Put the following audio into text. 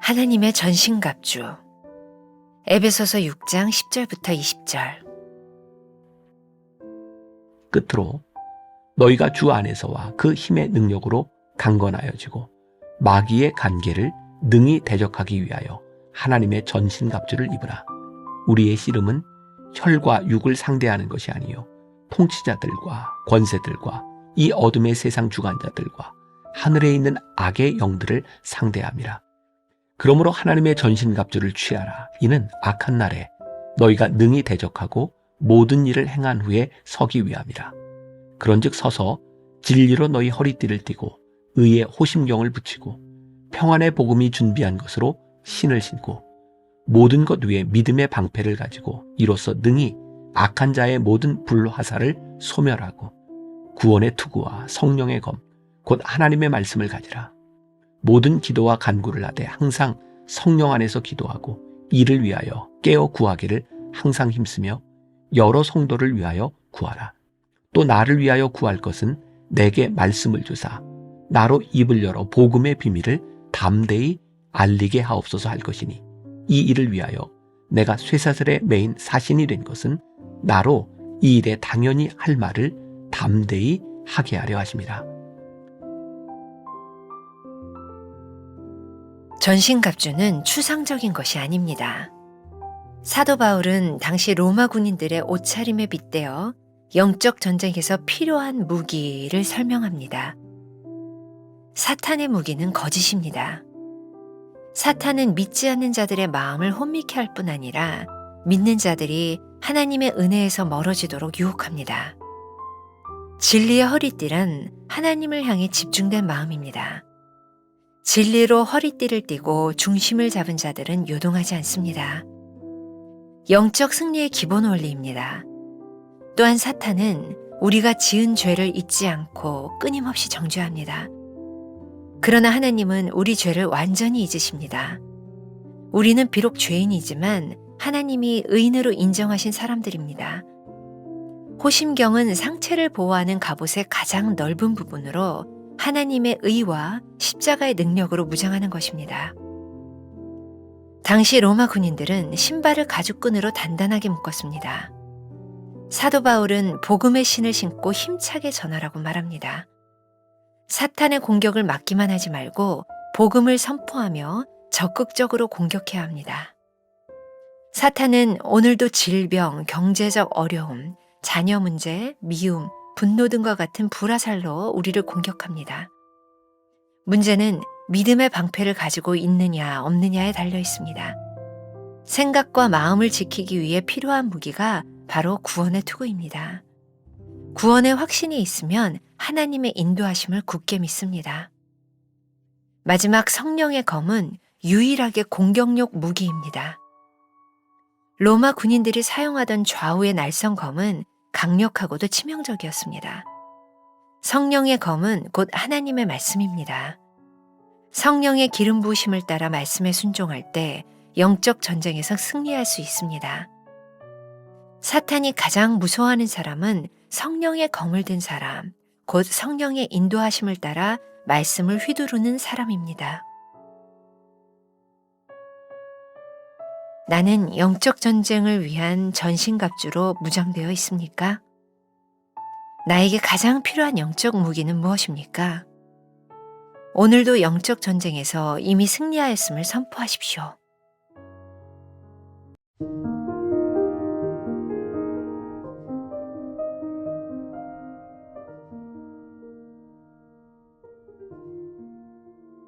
하나님의 전신갑주 에베소서 6장 10절부터 20절 끝으로 너희가 주 안에서와 그 힘의 능력으로 강건하여지고 마귀의 관계를 능히 대적하기 위하여 하나님의 전신갑주를 입으라. 우리의 씨름은 혈과 육을 상대하는 것이 아니요 통치자들과 권세들과 이 어둠의 세상 주관자들과 하늘에 있는 악의 영들을 상대함이라. 그러므로 하나님의 전신갑주를 취하라. 이는 악한 날에 너희가 능히 대적하고 모든 일을 행한 후에 서기 위함이라. 그런즉 서서 진리로 너희 허리띠를 띠고 의의 호심경을 붙이고 평안의 복음이 준비한 것으로 신을 신고 모든 것 위에 믿음의 방패를 가지고 이로써 능히 악한 자의 모든 불화살을 소멸하고 구원의 투구와 성령의 검, 곧 하나님의 말씀을 가지라. 모든 기도와 간구를 하되 항상 성령 안에서 기도하고 이를 위하여 깨어 구하기를 항상 힘쓰며 여러 성도를 위하여 구하라. 또 나를 위하여 구할 것은 내게 말씀을 주사 나로 입을 열어 복음의 비밀을 담대히 알리게 하옵소서 할 것이니 이 일을 위하여 내가 쇠사슬에 매인 사신이 된 것은 나로 이 일에 당연히 할 말을 담대히 하게 하려 하심이라. 전신갑주는 추상적인 것이 아닙니다. 사도 바울은 당시 로마 군인들의 옷차림에 빗대어 영적 전쟁에서 필요한 무기를 설명합니다. 사탄의 무기는 거짓입니다. 사탄은 믿지 않는 자들의 마음을 혼미케 할 뿐 아니라 믿는 자들이 하나님의 은혜에서 멀어지도록 유혹합니다. 진리의 허리띠란 하나님을 향해 집중된 마음입니다. 진리로 허리띠를 띠고 중심을 잡은 자들은 요동하지 않습니다. 영적 승리의 기본 원리입니다. 또한 사탄은 우리가 지은 죄를 잊지 않고 끊임없이 정죄합니다. 그러나 하나님은 우리 죄를 완전히 잊으십니다. 우리는 비록 죄인이지만 하나님이 의인으로 인정하신 사람들입니다. 호심경은 상체를 보호하는 갑옷의 가장 넓은 부분으로 하나님의 의와 십자가의 능력으로 무장하는 것입니다. 당시 로마 군인들은 신발을 가죽끈으로 단단하게 묶었습니다. 사도 바울은 복음의 신을 신고 힘차게 전하라고 말합니다. 사탄의 공격을 막기만 하지 말고 복음을 선포하며 적극적으로 공격해야 합니다. 사탄은 오늘도 질병, 경제적 어려움, 자녀 문제, 미움, 분노 등과 같은 불화살로 우리를 공격합니다. 문제는 믿음의 방패를 가지고 있느냐 없느냐에 달려 있습니다. 생각과 마음을 지키기 위해 필요한 무기가 바로 구원의 투구입니다. 구원의 확신이 있으면 하나님의 인도하심을 굳게 믿습니다. 마지막 성령의 검은 유일하게 공격력 무기입니다. 로마 군인들이 사용하던 좌우의 날선 검은 강력하고도 치명적이었습니다. 성령의 검은 곧 하나님의 말씀입니다. 성령의 기름 부으심을 따라 말씀에 순종할 때 영적 전쟁에서 승리할 수 있습니다. 사탄이 가장 무서워하는 사람은 성령의 검을 든 사람, 곧 성령의 인도하심을 따라 말씀을 휘두르는 사람입니다. 나는 영적 전쟁을 위한 전신갑주로 무장되어 있습니까? 나에게 가장 필요한 영적 무기는 무엇입니까? 오늘도 영적 전쟁에서 이미 승리하였음을 선포하십시오.